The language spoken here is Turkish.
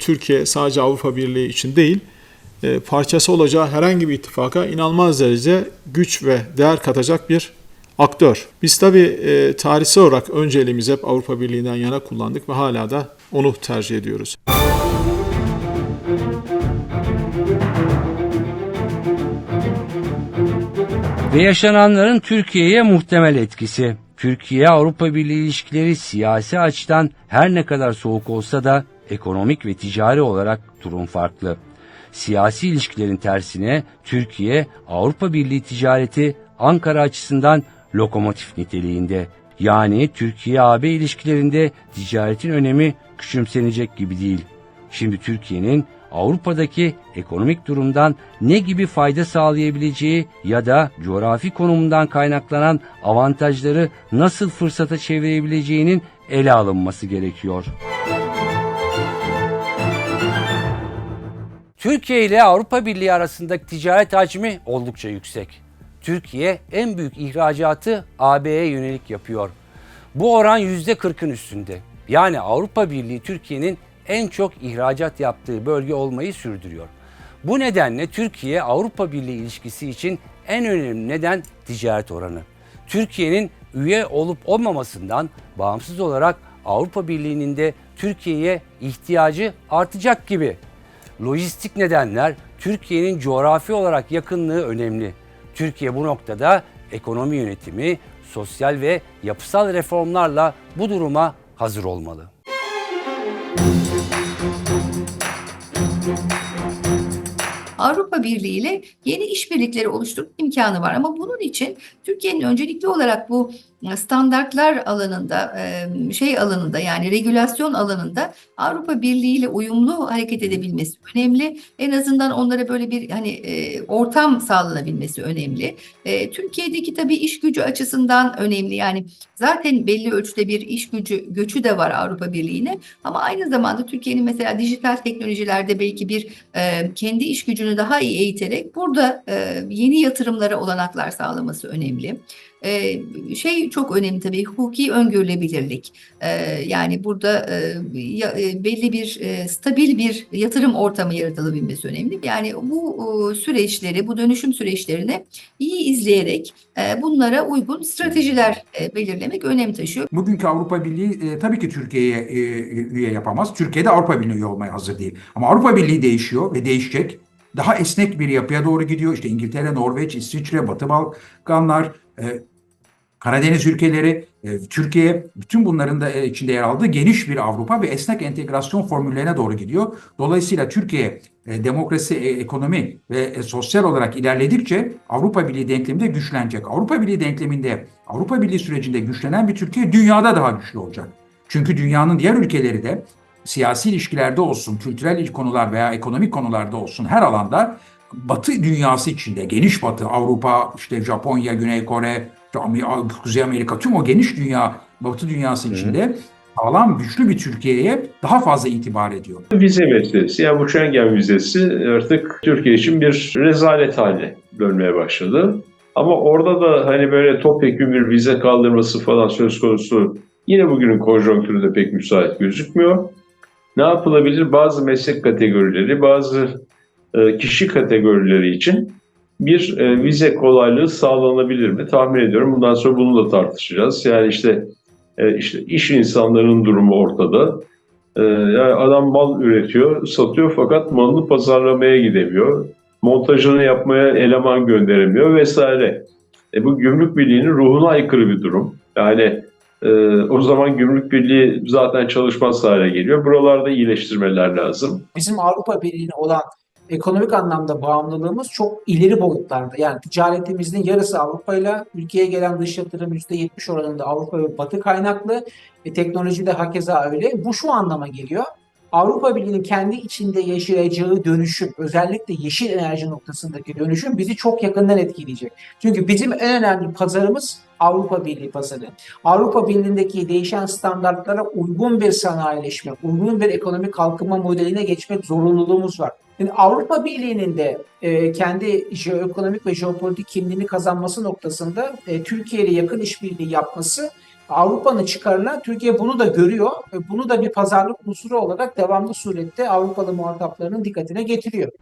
Türkiye sadece Avrupa Birliği için değil, e, parçası olacağı herhangi bir ittifaka inanılmaz derece güç ve değer katacak bir aktör. Biz tabii e, tarihsel olarak önceliğimizi hep Avrupa Birliği'nden yana kullandık ve hala da onu tercih ediyoruz. Ve yaşananların Türkiye'ye muhtemel etkisi. Türkiye-Avrupa Birliği ilişkileri siyasi açıdan her ne kadar soğuk olsa da ekonomik ve ticari olarak durum farklı. Siyasi ilişkilerin tersine Türkiye Avrupa Birliği ticareti Ankara açısından lokomotif niteliğinde. Yani Türkiye-AB ilişkilerinde ticaretin önemi küçümsenecek gibi değil. Şimdi Türkiye'nin Avrupa'daki ekonomik durumdan ne gibi fayda sağlayabileceği ya da coğrafi konumundan kaynaklanan avantajları nasıl fırsata çevirebileceğinin ele alınması gerekiyor. Türkiye ile Avrupa Birliği arasındaki ticaret hacmi oldukça yüksek. Türkiye en büyük ihracatı AB'ye yönelik yapıyor. Bu oran %40'ın üstünde. Yani Avrupa Birliği Türkiye'nin en çok ihracat yaptığı bölge olmayı sürdürüyor. Bu nedenle Türkiye Avrupa Birliği ilişkisi için en önemli neden ticaret oranı. Türkiye'nin üye olup olmamasından bağımsız olarak Avrupa Birliği'nin de Türkiye'ye ihtiyacı artacak gibi. Lojistik nedenler Türkiye'nin coğrafi olarak yakınlığı önemli. Türkiye bu noktada ekonomi yönetimi, sosyal ve yapısal reformlarla bu duruma hazır olmalı. Avrupa Birliği ile yeni işbirlikleri oluşturma imkanı var. Ama bunun için Türkiye'nin öncelikli olarak bu standartlar alanında, e, şey alanında yani regülasyon alanında Avrupa Birliği ile uyumlu hareket edebilmesi önemli. En azından onlara böyle bir hani e, ortam sağlanabilmesi önemli. E, Türkiye'deki tabii iş gücü açısından önemli. Yani zaten belli ölçüde bir iş gücü göçü de var Avrupa Birliği'ne. Ama aynı zamanda Türkiye'nin mesela dijital teknolojilerde belki bir e, kendi iş gücünü daha iyi eğiterek burada e, yeni yatırımlara olanaklar sağlaması önemli. E, şey çok önemli tabii hukuki öngörülebilirlik. E, yani burada e, ya, e, belli bir e, stabil bir yatırım ortamı yaratılabilmesi önemli. Yani bu e, süreçleri, bu dönüşüm süreçlerini iyi izleyerek e, bunlara uygun stratejiler e, belirlemek önem taşıyor. Bugünkü Avrupa Birliği e, tabii ki Türkiye'ye e, üye yapamaz. Türkiye de Avrupa Birliği'ne üye olmaya hazır değil. Ama Avrupa Birliği değişiyor ve değişecek. Daha esnek bir yapıya doğru gidiyor. İşte İngiltere, Norveç, İsviçre, Batı Balkanlar, e, Karadeniz ülkeleri, e, Türkiye bütün bunların da e, içinde yer aldığı geniş bir Avrupa ve esnek entegrasyon formüllerine doğru gidiyor. Dolayısıyla Türkiye e, demokrasi, e, ekonomi ve e, sosyal olarak ilerledikçe Avrupa Birliği denkleminde güçlenecek. Avrupa Birliği denkleminde, Avrupa Birliği sürecinde güçlenen bir Türkiye dünyada daha güçlü olacak. Çünkü dünyanın diğer ülkeleri de siyasi ilişkilerde olsun, kültürel konular veya ekonomik konularda olsun her alanda Batı dünyası içinde, geniş Batı, Avrupa, işte Japonya, Güney Kore, Kuzey Amerika, tüm o geniş dünya, Batı dünyası içinde sağlam, güçlü bir Türkiye'ye daha fazla itibar ediyor. Vize meselesi, yani bu Schengen vizesi artık Türkiye için bir rezalet haline dönmeye başladı. Ama orada da hani böyle topyekun bir vize kaldırması falan söz konusu yine bugünün konjonktürü de pek müsait gözükmüyor. Ne yapılabilir? Bazı meslek kategorileri, bazı e, kişi kategorileri için bir e, vize kolaylığı sağlanabilir mi? Tahmin ediyorum. Bundan sonra bunu da tartışacağız. Yani işte e, işte iş insanlarının durumu ortada. Yani adam mal üretiyor, satıyor fakat malını pazarlamaya gidemiyor. Montajını yapmaya eleman gönderemiyor vesaire. E, bu gümrük birliğinin ruhuna aykırı bir durum. Yani e, o zaman gümrük birliği zaten çalışmaz hale geliyor. Buralarda iyileştirmeler lazım. Bizim Avrupa Birliği'ne olan ekonomik anlamda bağımlılığımız çok ileri boyutlarda. Yani ticaretimizin yarısı Avrupa ile ülkeye gelen dış yatırım %70 oranında Avrupa ve Batı kaynaklı. E, teknolojide hakeza öyle. Bu şu anlama geliyor. Avrupa Birliği'nin kendi içinde yaşayacağı dönüşüm, özellikle yeşil enerji noktasındaki dönüşüm bizi çok yakından etkileyecek. Çünkü bizim en önemli pazarımız Avrupa Birliği pazarı. Avrupa Birliği'ndeki değişen standartlara uygun bir sanayileşme, uygun bir ekonomik kalkınma modeline geçmek zorunluluğumuz var. Yani Avrupa Birliği'nin de e, kendi jeoekonomik ve jeopolitik kimliğini kazanması noktasında e, Türkiye ile yakın işbirliği yapması Avrupa'nın çıkarına Türkiye bunu da görüyor bunu da bir pazarlık unsuru olarak devamlı surette Avrupalı muhataplarının dikkatine getiriyor.